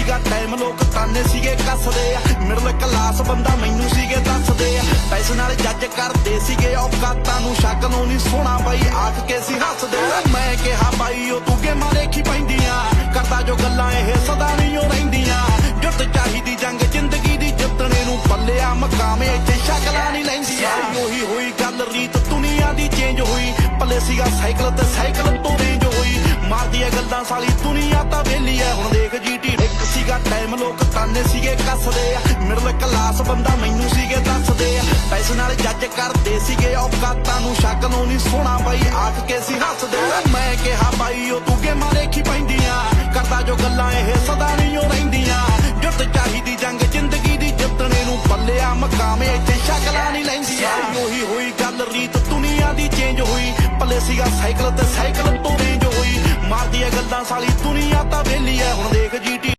ਸੀਗਾ ਟਾਈਮ ਲੋਕ ਤਾਨੇ ਸੀਗੇ, ਕੱਸਦੇ ਆ। ਮਿਡਲ ਕਲਾਸ ਬੰਦਾ ਮੈਨੂੰ ਸੀਗੇ, ਦੱਸਦੇ ਆ। ਪੈਸੇ ਨਾਲ ਜੱਜ ਕਰਦੇ ਸੀਗੇ, ਔਕਾਤਾਂ ਨੂੰ ਸ਼ੱਕ ਨੂੰ ਨਹੀਂ ਸੋਣਾ ਬਾਈ, ਆਖ ਕੇ ਸੀ ਹੱਸਦੇ ਮੈਂ ਕਿਹਾ, ਬਾਈ, ਉਹ ਤੂੰ ਗੇਮਾਂ ਦੇਖੀ ਪੈਂਦੀਆਂ। ਕਰਦਾ ਜੋ ਗੱਲਾਂ ਇਹ, ਸਦਾ ਨਹੀਂ ਉਹ ਰਹਿੰਦੀਆਂ। ਜੁੱਤ ਚਾਹੀਦੀ ਜੰਗ, ਜ਼ਿੰਦਗੀ ਦੀ ਜਿੱਤਣੇ ਨੂੰ ਪੱਲਿਆ ਮਕਾਮੇ ਇੱਥੇ ਸ਼ਕਲਾਂ ਨਹੀਂ ਲੈਂਦੀਆਂ। ਉਹੀ ਹੋਈ ਗੱਲ, ਰੀਤ ਦੁਨੀਆ ਦੀ ਚੇਂਜ ਹੋਈ। ਪੱਲੇ ਸੀਗਾ ਸਾਈਕਲ ਤੇ ਸਾਈਕਲ ਤੋਂ ਰੇਂਜ ਹੋਈ। ਮਾਰਦੀ ਐ ਗੱਲਾਂ ਸਾਲੀ, ਦੁਨੀਆ ਤਾਂ ਵੇਲੀ ਐ, ਹੁਣ ਕੱਸਦੇ ਆ ਮਿਡਲ ਕਲਾਸ ਬੰਦਾ ਮੈਨੂੰ ਸੀਗੇ ਦੱਸਦੇ ਆ। ਪੈਸੇ ਨਾਲ ਜੱਜ ਕਰਦੇ ਸੀਗੇ, ਔਕਾਤਾਂ ਨੂੰ ਸ਼ੱਕ ਨੂੰ ਨਹੀਂ ਸੋਣਾ ਬਾਈ, ਆਖ ਕੇ ਸੀ ਹੱਸਦੇ ਮੈਂ ਕਿਹਾ, ਬਾਈ, ਉਹ ਤੂੰ ਗੇਮਾਂ ਦੇਖੀ ਪੈਂਦੀਆਂ। ਕਰਦਾ ਜੋ ਗੱਲਾਂ ਇਹ ਸਦਾ ਨਹੀਂ ਉਹ ਰਹਿੰਦੀਆਂ। ਜੁੱਤ ਚਾਹੀਦੀ ਜੰਗ, ਜ਼ਿੰਦਗੀ ਦੀ ਜਿੱਤਣੇ ਨੂੰ ਪੱਲਿਆ ਮਕਾਮੇ ਇੱਥੇ ਸ਼ਕਲਾਂ ਨਹੀਂ ਲੈਂਦੀਆਂ। ਉਹੀ ਹੋਈ ਗੱਲ, ਰੀਤ ਦੁਨੀਆ ਦੀ ਚੇਂਜ ਹੋਈ। ਪੱਲੇ ਸੀਗਾ ਸਾਈਕਲ ਤੇ ਸਾਈਕਲ ਤੋਂ ਰੇਂਜ ਹੋਈ। ਮਾਰਦੀ ਐ ਗੱਲਾਂ ਸਾਲੀ ਦੁਨੀਆ ਤਾਂ ਵੇਲੀ ਐ। ਹੁਣ ਦੇਖ ਜੀਟੀ